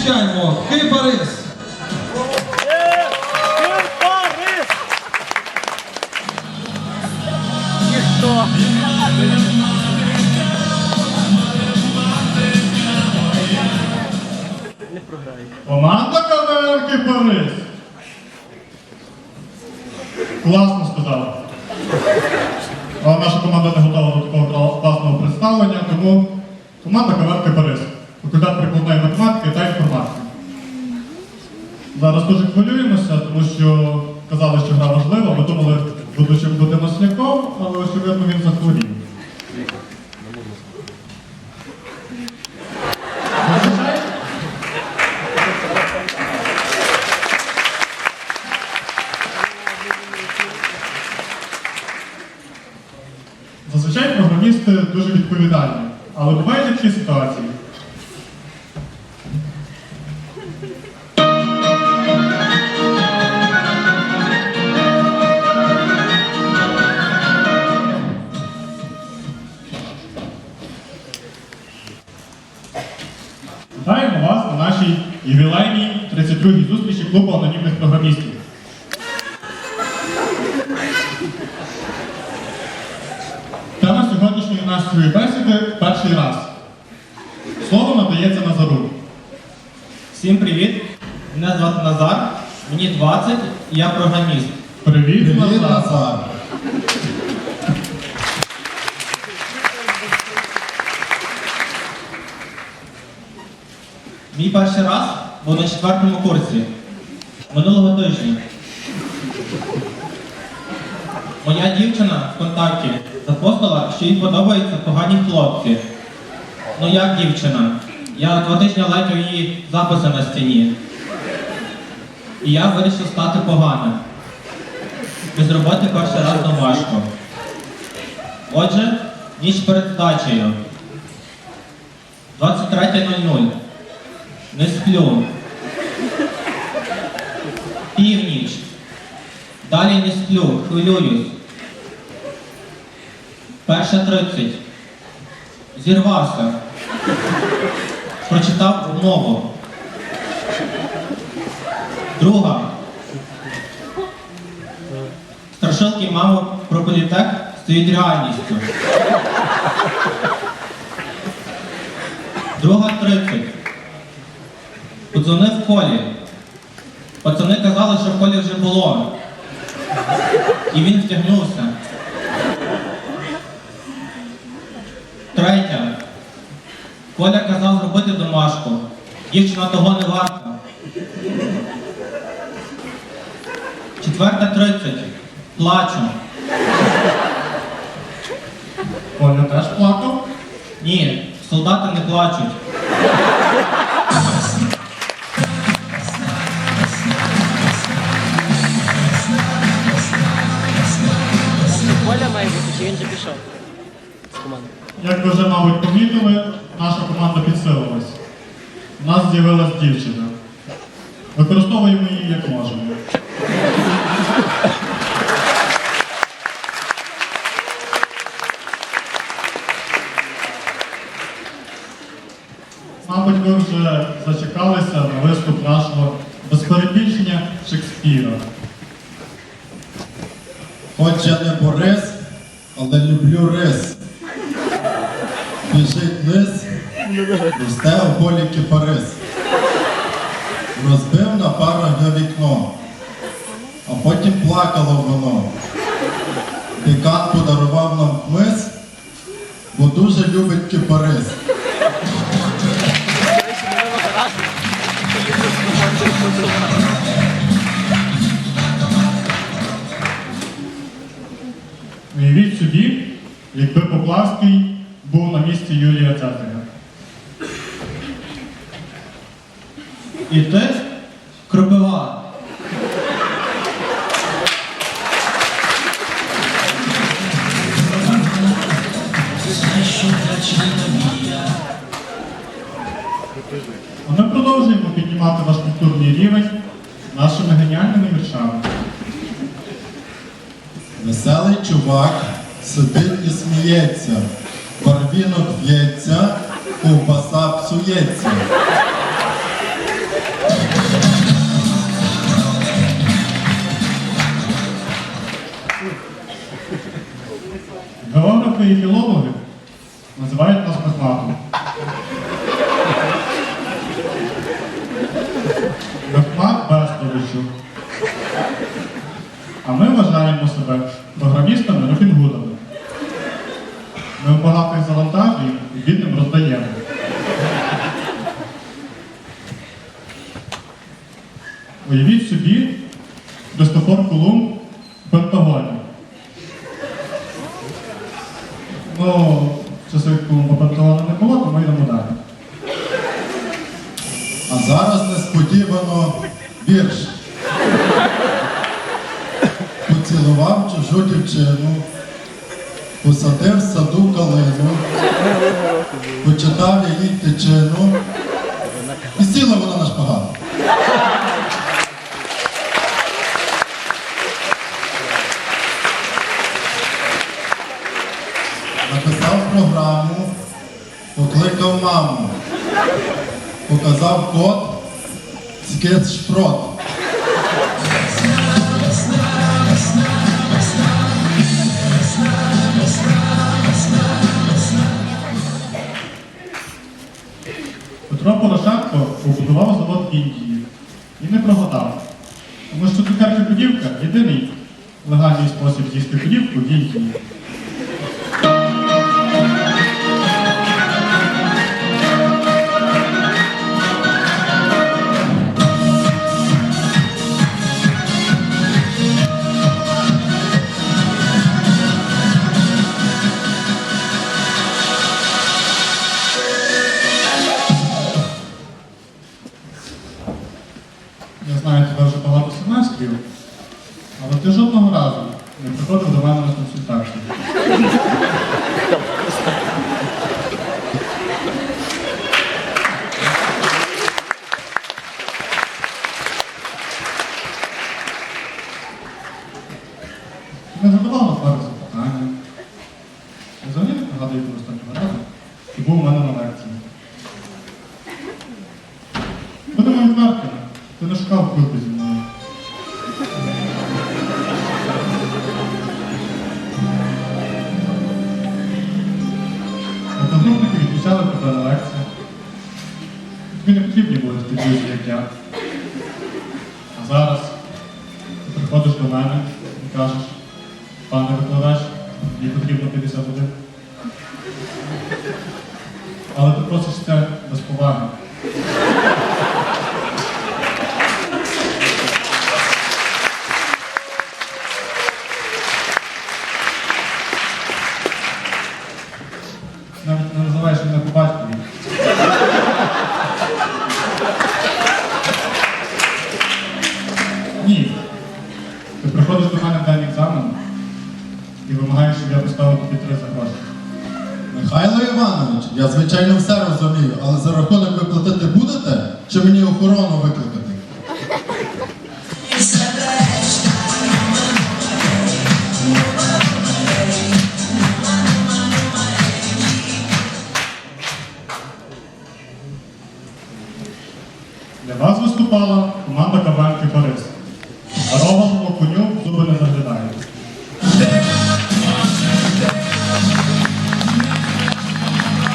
Зустрічаємо Кипарис. Кипарис! Ніхто. Не програє. Команда КВН Кипарис. Класно сказав. Але наша команда не готова до такого класного представлення, тому команда КВН Кипарис. Факультет прикладної математики. Зараз дуже хвилюємося, тому що казали, що гра важлива. Ми думали, ведучим буде Масляков, але очевидно він захворів. Зазвичай програмісти дуже відповідальні, але бувають такі ситуації. 32-й зустрічі клубу анонімних програмістів. Тема сьогоднішньої нашої бесіди перший раз. Слово надається Назару. Всім привіт! Мене звати Назар, мені 20, і я програміст. Привіт, Привіт, Назар. Назар. Мій перший раз був на четвертому курсі минулого тижня. Моя дівчина в контакті запостила, що їй подобаються погані хлопці. Ну як дівчина? Я два тижні летю її записи на стіні. І я вирішив стати поганим. Без роботи перший раз нам важко. Отже, ніч перед здачею. 23.00. Не сплю. Далі не сплю, хвилююсь. Перша 30. Зірвався. Прочитав умову. Друга. Страшилки мами про політек стають реальністю. Друга 30. Подзвонив колі. Пацани казали, що в колі вже було. І він втягнувся. Третя. Коля казав зробити домашку. Дівчина того не варта. Четверта тридцять. Плачу. Коля теж плакав. Ні, солдати не плачуть. Він вже пішов? З команди. Як ви вже, мабуть, помітили, наша команда підсилилась. У нас з'явилась дівчина. Використовуємо її як можемо. Мабуть, ви вже зачекалися на виступ нашого без перебільшення Шекспіра. Я не Борис, але люблю рис. Біжить лис, росте у полі кипарис. Розбив на парах вікно, а потім плакало воно. Пікан подарував нам хмиз, бо дуже любить кипарис. Собі, якби Поплавський був на місці Юрія Цезаря. І ти кропива. А ми продовжуємо піднімати ваш культурний рівень нашими геніальними віршами. Веселий чувак сидить і сміється, барвінок п'ється, ковбаса псується. Географи і філологи називають нас мехматом. Мехмат Бестовичу. А ми вважаємо себе програмістами Робінгудами. Ми багатих завантажень і бідним роздаємо. Уявіть собі Христофор Колумб в Пентагоні. Ну, часи Колумба Пентагону не було, тому йдемо далі. А зараз несподівано вірш. Поцілував чужу дівчину, посадив в саду калину, почитав її тичину, і сіла вона на шпагат. Написав програму, покликав маму, показав код, скет шпрот. Петро Порошенко побудував завод Індії і не прогадав. Тому що цукерка будівка єдиний легальний спосіб з'їсти будівку в Індії. Я знаю тебе вже багато семестрів, але ти жодного разу не приходив до мене на консультацію. Не задавав на пару як я. А зараз ти приходиш до мене і кажеш, пане викладач, мені потрібно 51. Але ти просиш це без поваги. За гроші. Михайло Іванович, я звичайно все розумію, але за рахунок ви платити будете, чи мені охорону викликати? Для вас виступала команда Кабанки